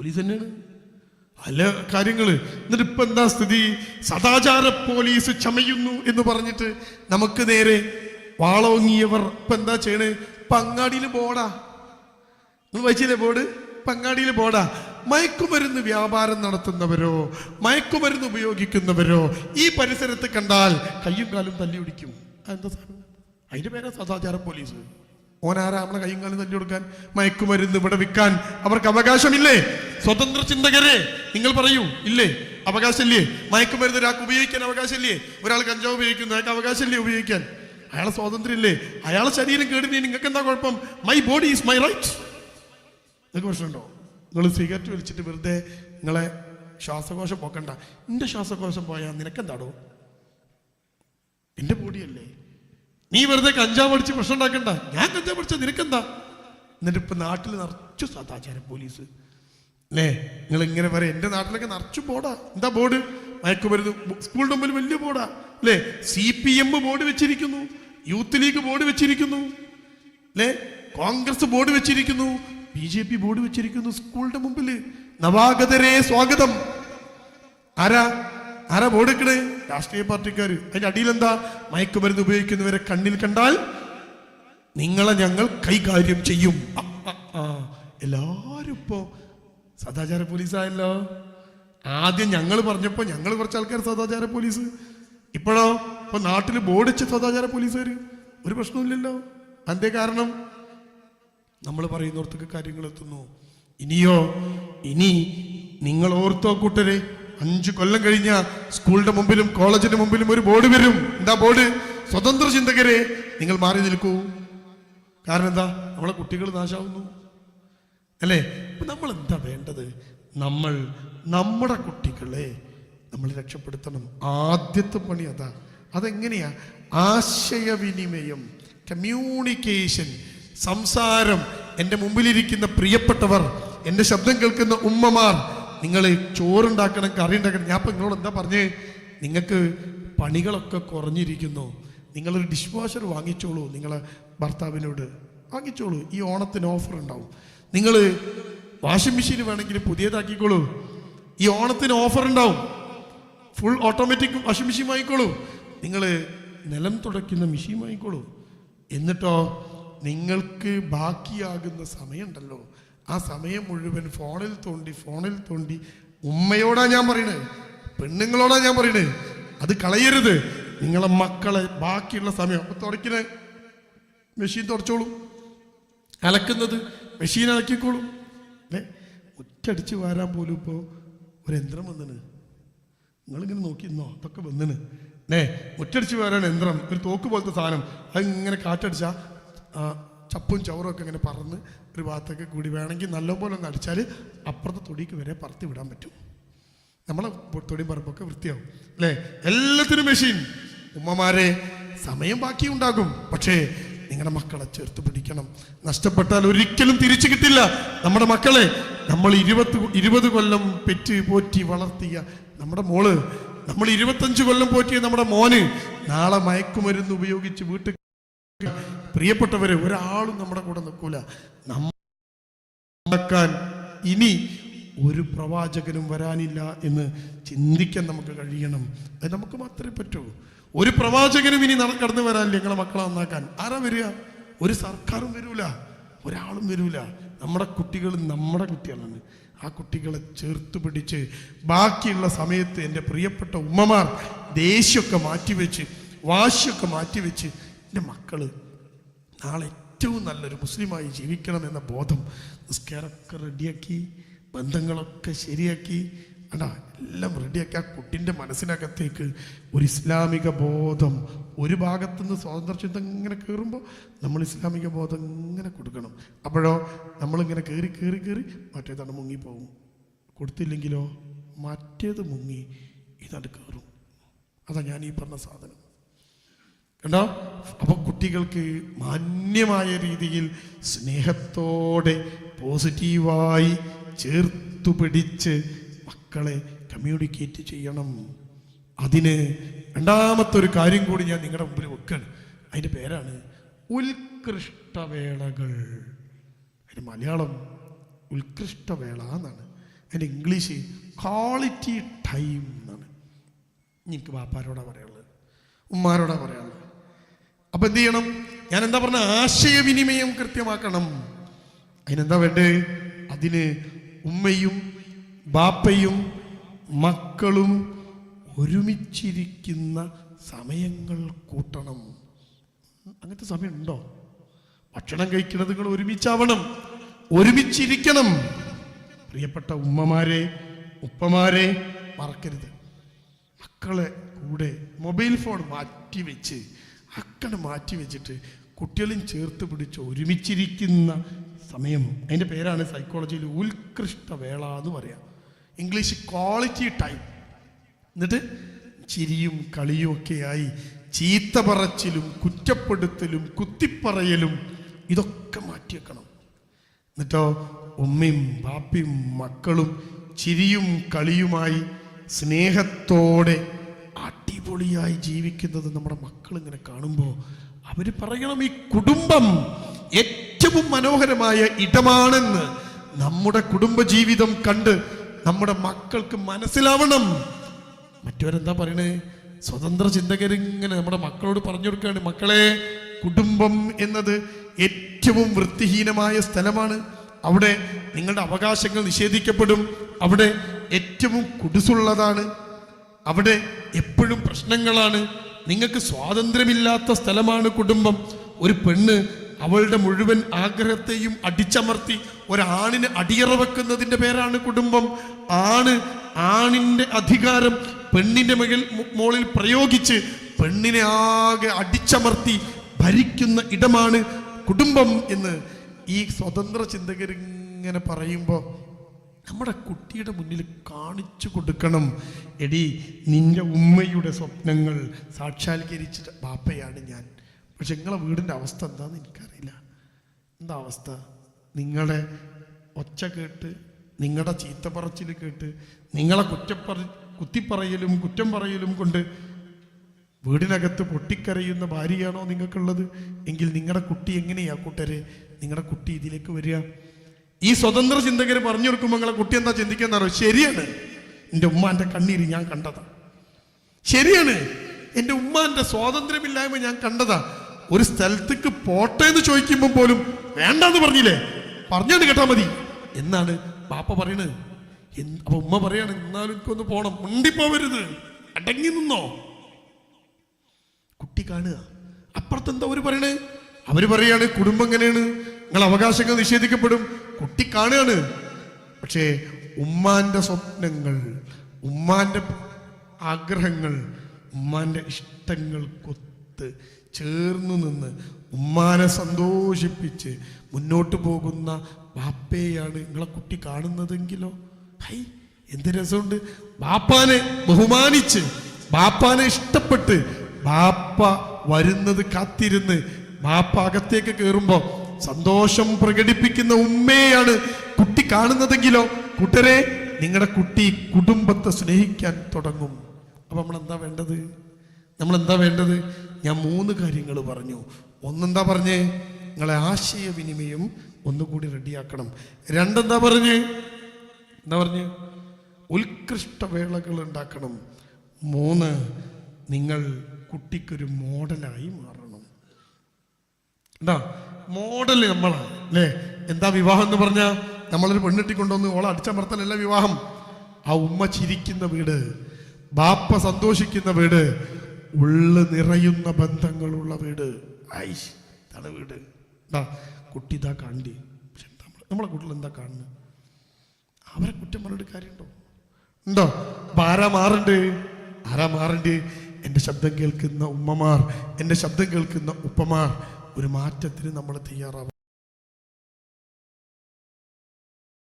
Police തന്നെയാണ്. പല കാര്യങ്ങൾ എന്നിട്ട് ഇപ്പൊ എന്താ സ്ഥിതി? സദാചാര പോലീസ് ചമയുന്നു എന്ന് പറഞ്ഞിട്ട് നമുക്ക് നേരെ വാളോങ്ങിയവർ ഇപ്പൊ എന്താ ചെയ്യണേ? പങ്ങാടിയിൽ ബോർഡാ. നിങ്ങൾ വായിച്ചില്ലേ ബോർഡ്? പങ്ങാടിയിൽ ബോർഡാ. മയക്കുമരുന്ന് വ്യാപാരം നടത്തുന്നവരോ മയക്കുമരുന്ന് ഉപയോഗിക്കുന്നവരോ ഈ പരിസരത്ത് കണ്ടാൽ കയ്യും കാലും തല്ലി പിടിക്കും അതെന്താ സാധനം? അതിന്റെ പേരാ സദാചാര പോലീസ്. ഓനാരാ നമ്മളെ കയ്യും കാലും തല്ലി കൊടുക്കാൻ മയക്കുമരുന്ന് ഇവിടെ വിൽക്കാൻ അവർക്ക് അവകാശമില്ലേ? സ്വതന്ത്ര ചിന്തകരെ നിങ്ങൾ പറയൂ ഇല്ലേ? അവകാശമില്ലേ? മയക്കുമരുന്ന് ഒരാൾക്ക് ഉപയോഗിക്കാൻ അവകാശമില്ലേ? ഒരാൾ കഞ്ചാവ് ഉപയോഗിക്കുന്നു അയാൾക്ക് അവകാശമില്ലേ ഉപയോഗിക്കാൻ? അയാളെ സ്വാതന്ത്ര്യം ഇല്ലേ അയാളെ ശരീരം കേടുന്നതിന് നിങ്ങൾക്ക് എന്താ കുഴപ്പം? My body is my right നിങ്ങൾക്ക് പ്രശ്നമുണ്ടോ? നിങ്ങൾ സിഗരറ്റ് വലിച്ചിട്ട് വെറുതെ നിങ്ങളെ ശ്വാസകോശം പോക്കണ്ട. എന്റെ ശ്വാസകോശം പോയാൽ നിനക്കെന്താടോ? എന്റെ ബോഡിയല്ലേ നീ വെറുതെ കഞ്ചാവ് അടിച്ച് പ്രശ്നം ഉണ്ടാക്കണ്ട. ഞാൻ കഞ്ചാവ് അടിച്ച നിനക്കെന്താ? എന്നിട്ട് ഇപ്പൊ നാട്ടിൽ നിറച്ചു സദാചാര പോലീസ്. അല്ലേ? നിങ്ങൾ ഇങ്ങനെ പറയാം എന്റെ നാട്ടിലൊക്കെ നിറച്ചു ബോർഡാ. എന്താ ബോർഡ്? മയക്കുമരുന്ന്. സ്കൂളിന്റെ മുമ്പിൽ വലിയ ബോർഡാ. അല്ലേ? സി പി എം ബോർഡ് വെച്ചിരിക്കുന്നു. യൂത്ത് ലീഗ് ബോർഡ് വെച്ചിരിക്കുന്നു. അല്ലേ? കോൺഗ്രസ് ബോർഡ് വെച്ചിരിക്കുന്നു. ബി ജെ പി ബോർഡ് വെച്ചിരിക്കുന്നു സ്കൂളിന്റെ മുമ്പിൽ നവാഗതരെ സ്വാഗതം. ആരാ? ആരാ ബോർഡ് വെക്കണേ? രാഷ്ട്രീയ പാർട്ടിക്കാർ അതിന്റെ അടിയിൽ എന്താ മയക്കുമരുന്ന് ഉപയോഗിക്കുന്നവരെ കണ്ണിൽ കണ്ടാൽ നിങ്ങളെ ഞങ്ങൾ കൈകാര്യം ചെയ്യും. എല്ലാവരും ഇപ്പോ സദാചാര പോലീസായല്ലോ. ആദ്യം ഞങ്ങൾ പറഞ്ഞപ്പോ ഞങ്ങൾ കുറച്ച് ആൾക്കാർ സദാചാര പോലീസ്. ഇപ്പോഴോ? ഇപ്പൊ നാട്ടിൽ ബോർഡിച്ച് സദാചാര പോലീസുകാർ ഒരു പ്രശ്നമില്ലല്ലോ എന്തേ കാരണം? നമ്മൾ പറയുന്നിടത്തൊക്കെ കാര്യങ്ങൾ എത്തുന്നു ഇനിയോ ഇനി നിങ്ങൾ ഓർത്തോ കൂട്ടരെ അഞ്ചു കൊല്ലം കഴിഞ്ഞ സ്കൂളിന്റെ മുമ്പിലും കോളേജിന്റെ മുമ്പിലും ഒരു ബോർഡ് വരും. എന്താ ബോർഡ്? സ്വതന്ത്ര ചിന്തകരെ. നിങ്ങൾ മാറി നിൽക്കൂ. കാരണം എന്താ? നമ്മളെ കുട്ടികൾ നാശാവുന്നു. അല്ലേ? നമ്മൾ എന്താ വേണ്ടത്? നമ്മൾ നമ്മുടെ കുട്ടികളെ നമ്മൾ രക്ഷപ്പെടുത്തണം. ആദ്യത്തെ പണി അതാ. അതെങ്ങനെയാ? ആശയവിനിമയം കമ്മ്യൂണിക്കേഷൻ സംസാരം. എന്റെ മുമ്പിലിരിക്കുന്ന പ്രിയപ്പെട്ടവർ എന്റെ ശബ്ദം കേൾക്കുന്ന ഉമ്മമാർ നിങ്ങൾ ചോറുണ്ടാക്കണം കറി ഉണ്ടാക്കണം ഞാൻ ഇപ്പം നിങ്ങളോട് എന്താ പറഞ്ഞേ? നിങ്ങൾക്ക് പണികളൊക്കെ കുറഞ്ഞിരിക്കുന്നു. നിങ്ങളൊരു ഡിഷ് വാഷർ വാങ്ങിച്ചോളൂ. നിങ്ങളെ ഭർത്താവിനോട് വാങ്ങിച്ചോളൂ. ഈ ഓണത്തിന് ഓഫർ ഉണ്ടാവും. നിങ്ങൾ വാഷിംഗ് മെഷീൻ വേണമെങ്കിൽ പുതിയതാക്കിക്കോളൂ. ഈ ഓണത്തിന് ഓഫർ ഉണ്ടാവും. ഫുൾ ഓട്ടോമാറ്റിക് വാഷിംഗ് മെഷീൻ വാങ്ങിക്കോളൂ. നിങ്ങൾ നിലം തുടയ്ക്കുന്ന മെഷീൻ വാങ്ങിക്കോളൂ. എന്നിട്ടോ നിങ്ങൾക്ക് ബാക്കിയാകുന്ന സമയമുണ്ടല്ലോ. ആ സമയം മുഴുവൻ ഫോണിൽ തോണ്ടി ഫോണിൽ തോണ്ടി ഉമ്മയോടാ ഞാൻ പറയണത് പെണ്ണുങ്ങളോടാ ഞാൻ പറയണത് അത് കളയരുത്. നിങ്ങളെ മക്കളെ ബാക്കിയുള്ള സമയം അപ്പൊ തുടക്കണേ മെഷീൻ തുടച്ചോളൂ. അലക്കുന്നത് മെഷീൻ അലക്കിക്കോളും. അല്ലേ? ഒറ്റടിച്ച് വാരാൻ പോലും ഇപ്പോൾ ഒരു യന്ത്രം വന്നിന്. നിങ്ങളിങ്ങനെ നോക്കി ഇന്നോ അതൊക്കെ വന്നിന്. ഏ ഒറ്റടിച്ച് വരാൻ യന്ത്രം ഒരു തോക്ക് പോലത്തെ സാധനം. അത് ഇങ്ങനെ കാറ്റടിച്ച ചപ്പും ചവറും ഒക്കെ ഇങ്ങനെ പറന്ന് ഒരു ഭാഗത്തൊക്കെ കൂടി വേണമെങ്കിൽ നല്ലപോലെ ഒന്ന് അടിച്ചാൽ അപ്പുറത്തെ തൊടിക്ക് വരെ പറത്തി വിടാൻ പറ്റും. നമ്മളെ തൊടിയും പറമ്പൊക്കെ വൃത്തിയാവും അല്ലേ? എല്ലാത്തിനും മെഷീൻ ഉമ്മമാരെ സമയം ബാക്കി ഉണ്ടാകും. പക്ഷേ നിങ്ങളുടെ മക്കളെ ചേർത്ത് പിടിക്കണം. നഷ്ടപ്പെട്ടാൽ ഒരിക്കലും തിരിച്ചു കിട്ടില്ല. നമ്മുടെ മക്കളെ നമ്മൾ ഇരുപത് ഇരുപത് കൊല്ലം പെറ്റ് പോറ്റി വളർത്തിയ നമ്മുടെ മോൾ നമ്മൾ ഇരുപത്തഞ്ച് കൊല്ലം പോറ്റിയ നമ്മുടെ മോന് നാളെ മയക്കുമരുന്ന് ഉപയോഗിച്ച് വീട്ടിൽ പ്രിയപ്പെട്ടവരെ ഒരാളും നമ്മുടെ കൂടെ നിൽക്കൂല. നമ്മക്കാൻ ഇനി ഒരു പ്രവാചകനും വരാനില്ല എന്ന് ചിന്തിക്കാൻ നമുക്ക് കഴിയണം. അത് നമുക്ക് മാത്രമേ പറ്റൂ. ഒരു പ്രവാചകനും ഇനി കടന്നു വരാനില്ല ഞങ്ങളെ മക്കളെ നന്നാക്കാൻ. ആരാ വരിക? ഒരു സർക്കാരും വരൂല. ഒരാളും വരൂല. നമ്മുടെ കുട്ടികൾ നമ്മുടെ കുട്ടികളാണ്. ആ കുട്ടികളെ ചേർത്ത് പിടിച്ച് ബാക്കിയുള്ള സമയത്ത് എന്റെ പ്രിയപ്പെട്ട ഉമ്മമാർ ദേഷ്യമൊക്കെ മാറ്റിവെച്ച് വാശിയൊക്കെ മാറ്റിവെച്ച് എന്റെ മക്കൾ നാളെ ഏറ്റവും നല്ലൊരു മുസ്ലിമായി ജീവിക്കണം എന്ന ബോധം നിസ്കാരമൊക്കെ റെഡിയാക്കി ബന്ധങ്ങളൊക്കെ ശരിയാക്കി. അടാ എല്ലാം റെഡിയാക്കി. ആ കുട്ടിന്റെ മനസ്സിനകത്തേക്ക് ഒരു ഇസ്ലാമിക ബോധം ഒരു ഭാഗത്തുനിന്ന് സ്വാതന്ത്ര്യ ചിന്ത ഇങ്ങനെ കയറുമ്പോൾ നമ്മൾ ഇസ്ലാമിക ബോധം ഇങ്ങനെ കൊടുക്കണം. അപ്പോഴോ നമ്മളിങ്ങനെ കയറി കയറി കയറി മറ്റേതാണ് മുങ്ങിപ്പോവും. കൊടുത്തില്ലെങ്കിലോ മറ്റേത് മുങ്ങി ഇതാണ്ട് കയറും. അതാ ഞാൻ ഈ പറഞ്ഞ സാധനം. കണ്ടോ അപ്പൊ കുട്ടികൾക്ക് മാന്യമായ രീതിയിൽ സ്നേഹത്തോടെ പോസിറ്റീവായി ചേർത്തു പിടിച്ച് മക്കളെ കമ്മ്യൂണിക്കേറ്റ് ചെയ്യണം. അതിന് രണ്ടാമത്തെ ഒരു കാര്യം കൂടി ഞാൻ നിങ്ങളുടെ മുമ്പിൽ വെക്കാണ്. അതിന്റെ പേരാണ് ഉത്കൃഷ്ടവേളകൾ. അതിന് മലയാളം ഉത്കൃഷ്ടവേള എന്നാണ്. അതിന്റെ ഇംഗ്ലീഷ് ക്വാളിറ്റി ടൈം എന്നാണ്. എനിക്ക് ബാപ്പാരോടാണ് പറയാനുള്ളത്. ഉമ്മാരോടാണ് പറയാനുള്ളത്. അപ്പൊ എന്ത് ചെയ്യണം? ഞാൻ എന്താ പറഞ്ഞ? ആശയവിനിമയം കൃത്യമാക്കണം. അതിനെന്താ വേണ്ടേ? അതിന് ഉമ്മയും ബാപ്പയും മക്കളും ഒരുമിച്ചിരിക്കുന്ന സമയങ്ങൾ കൂട്ടണം. അങ്ങനത്തെ സമയം ഉണ്ടോ ഭക്ഷണം കഴിക്കുന്നത് നിങ്ങൾ ഒരുമിച്ചാവണം. ഒരുമിച്ചിരിക്കണം. പ്രിയപ്പെട്ട ഉമ്മമാരെ ഉപ്പമാരെ മറക്കരുത്. മക്കളെ കൂടെ മൊബൈൽ ഫോൺ മാറ്റി വെച്ച് അക്കടെ മാറ്റി വെച്ചിട്ട് കുട്ടികളും ചേർത്ത് പിടിച്ച് ഒരുമിച്ചിരിക്കുന്ന സമയം. അതിന്റെ പേരാണ് സൈക്കോളജിയിൽ ഉത്കൃഷ്ട വേള എന്ന് പറയാം. ഇംഗ്ലീഷ് ക്വാളിറ്റി ടൈം എന്നിട്ട് ചിരിയും കളിയും ഒക്കെയായി ചീത്ത പറച്ചിലും കുറ്റപ്പെടുത്തലും കുത്തിപ്പറയലും ഇതൊക്കെ മാറ്റിവെക്കണം എന്നിട്ടോ ഉമ്മയും ബാപ്പയും മക്കളും ചിരിയും കളിയുമായി സ്നേഹത്തോടെ അടിപൊളിയായി ജീവിക്കുന്നത് നമ്മുടെ മക്കൾ ഇങ്ങനെ കാണുമ്പോൾ അവർ പറയണം ഈ കുടുംബം ഏറ്റവും മനോഹരമായ ഇടമാണെന്ന് നമ്മുടെ കുടുംബജീവിതം കണ്ട് നമ്മുടെ മക്കൾക്ക് മനസ്സിലാവണം. മറ്റവരെന്താ പറയണേ? സ്വതന്ത്ര ചിന്തകരിങ്ങനെ നമ്മുടെ മക്കളോട് പറഞ്ഞു കൊടുക്കുകയാണ് മക്കളെ കുടുംബം എന്നത് ഏറ്റവും വൃത്തിഹീനമായ സ്ഥലമാണ്. അവിടെ നിങ്ങളുടെ അവകാശങ്ങൾ നിഷേധിക്കപ്പെടും. അവിടെ ഏറ്റവും കുടുസുള്ളതാണ്. അവിടെ എപ്പോഴും പ്രശ്നങ്ങളാണ്. നിങ്ങൾക്ക് സ്വാതന്ത്ര്യമില്ലാത്ത സ്ഥലമാണ് കുടുംബം. ഒരു പെണ്ണ് അവളുടെ മുഴുവൻ ആഗ്രഹത്തെയും അടിച്ചമർത്തി ഒരാണിന് അടിയറ വെക്കുന്നതിന്റെ പേരാണ് കുടുംബം. ആണ് ആണിന്റെ അധികാരം പെണ്ണിന്റെ മകൾ മോളിൽ പ്രയോഗിച്ച് പെണ്ണിനെ ആകെ അടിച്ചമർത്തി ഭരിക്കുന്ന ഇടമാണ് കുടുംബം എന്ന് ഈ സ്വതന്ത്ര ചിന്തകരിങ്ങനെ പറയുമ്പോൾ നമ്മുടെ കുട്ടിയുടെ മുന്നിൽ കാണിച്ചു കൊടുക്കണം. എടി നിന്റെ ഉമ്മയുടെ സ്വപ്നങ്ങൾ സാക്ഷാത്കരിച്ച ബാപ്പയാണ് ഞാൻ. പക്ഷെ നിങ്ങളെ വീടിന്റെ അവസ്ഥ എന്താണെന്ന് എനിക്കറിയില്ല. എന്താ അവസ്ഥ? നിങ്ങളെ ഒച്ച കേട്ട് നിങ്ങളുടെ ചീത്ത പറച്ചിൽ കേട്ട് നിങ്ങളെ കുറ്റപ്പറ കുത്തിപ്പറയലും കുറ്റം പറയലും കൊണ്ട് വീടിനകത്ത് പൊട്ടിക്കരയുന്ന ഭാര്യയാണോ നിങ്ങൾക്കുള്ളത്? എങ്കിൽ നിങ്ങളുടെ കുട്ടി എങ്ങനെയാ കൂട്ടരെ? നിങ്ങളുടെ കുട്ടി ഇതിലേക്ക് വരിക. ഈ സ്വതന്ത്ര ചിന്തകർ പറഞ്ഞു കൊടുക്കുമ്പോൾ നിങ്ങളെ കുട്ടി എന്താ ചിന്തിക്കുന്നോ ശരിയാണ്. എന്റെ ഉമ്മാന്റെ കണ്ണീര് ഞാൻ കണ്ടതാ. ശരിയാണ്. എന്റെ ഉമ്മാന്റെ സ്വാതന്ത്ര്യമില്ലായ്മ ഞാൻ കണ്ടതാ. ഒരു സ്ഥലത്തേക്ക് പോട്ടെ എന്ന് ചോദിക്കുമ്പോൾ പോലും വേണ്ടെന്ന് പറഞ്ഞില്ലേ? പറഞ്ഞാണ് കേട്ടാ മതി. എന്നാണ് പാപ്പ പറയണത്. അപ്പൊ ഉമ്മ പറയാണ് എന്നാലും എനിക്കൊന്ന് പോണം. മുണ്ടിപ്പോവരുത്. അടങ്ങി നിന്നോ. കുട്ടി കാണുക. അപ്പുറത്ത് എന്താ അവർ പറയണേ? അവർ പറയാണ് കുടുംബം എങ്ങനെയാണ്? നിങ്ങൾ അവകാശങ്ങൾ നിഷേധിക്കപ്പെടും. കുട്ടി കാണുകയാണ്. പക്ഷേ ഉമ്മാന്റെ സ്വപ്നങ്ങൾ ഉമ്മാന്റെ ആഗ്രഹങ്ങൾ ഉമ്മാന്റെ ഇഷ്ടങ്ങൾക്കൊത്ത് ചേർന്നു നിന്ന് ഉമ്മാനെ സന്തോഷിപ്പിച്ച് മുന്നോട്ട് പോകുന്ന ബാപ്പയെയാണ് നിങ്ങളെ കുട്ടി കാണുന്നതെങ്കിലോ? ഹൈ എന്ത് രസമുണ്ട്. ബാപ്പാനെ ബഹുമാനിച്ച് ബാപ്പാനെ ഇഷ്ടപ്പെട്ട് ബാപ്പ വരുന്നത് കാത്തിരുന്ന് ബാപ്പ അകത്തേക്ക് കയറുമ്പോ സന്തോഷം പ്രകടിപ്പിക്കുന്ന ഉമ്മയാണ് കുട്ടി കാണുന്നതെങ്കിലോ? കൂട്ടരെ നിങ്ങളുടെ കുട്ടി കുടുംബത്തെ സ്നേഹിക്കാൻ തുടങ്ങും. അപ്പൊ നമ്മൾ എന്താ വേണ്ടത്? നമ്മൾ എന്താ വേണ്ടത്? ഞാൻ മൂന്ന് കാര്യങ്ങൾ പറഞ്ഞു. ഒന്നെന്താ പറഞ്ഞേ? നിങ്ങളെ ആശയവിനിമയം ഒന്നുകൂടി റെഡിയാക്കണം. രണ്ടെന്താ പറഞ്ഞേ? എന്താ പറഞ്ഞ്? ഉത്കൃഷ്ട വേളകൾ ഉണ്ടാക്കണം. മൂന്ന് നിങ്ങൾ കുട്ടിക്കൊരു മോഡലായി മാറണം. എന്താ? മോഡൽ നമ്മളാണ് അല്ലേ? എന്താ വിവാഹം എന്ന് പറഞ്ഞാൽ നമ്മളൊരു പെണ്ണിട്ടി കൊണ്ടുവന്ന് ഓളെ അടിച്ചമർത്തലല്ല വിവാഹം? ആ ഉമ്മ ചിരിക്കുന്ന വീട് ബാപ്പ സന്തോഷിക്കുന്ന വീട് ഉള്ളു നിറയുന്ന ബന്ധങ്ങളുള്ള വീട്. ഐഷ് ഇതാണ് വീട്. എന്താ കുട്ടി ഇതാ കാണ്ടി. നമ്മളെ കുട്ടികൾ എന്താ കാണുന്നത് അവരെ കുറ്റം പറഞ്ഞിട്ട് കാര്യമുണ്ടോ? ഉണ്ടോ? അപ്പൊ ആരാ മാറണ്ട്? ആരാ മാറണ്ട്? എന്റെ ശബ്ദം കേൾക്കുന്ന ഉമ്മമാർ എന്റെ ശബ്ദം കേൾക്കുന്ന ഉപ്പമാർ ഒരു മാറ്റത്തിന് നമ്മൾ തയ്യാറാവണം.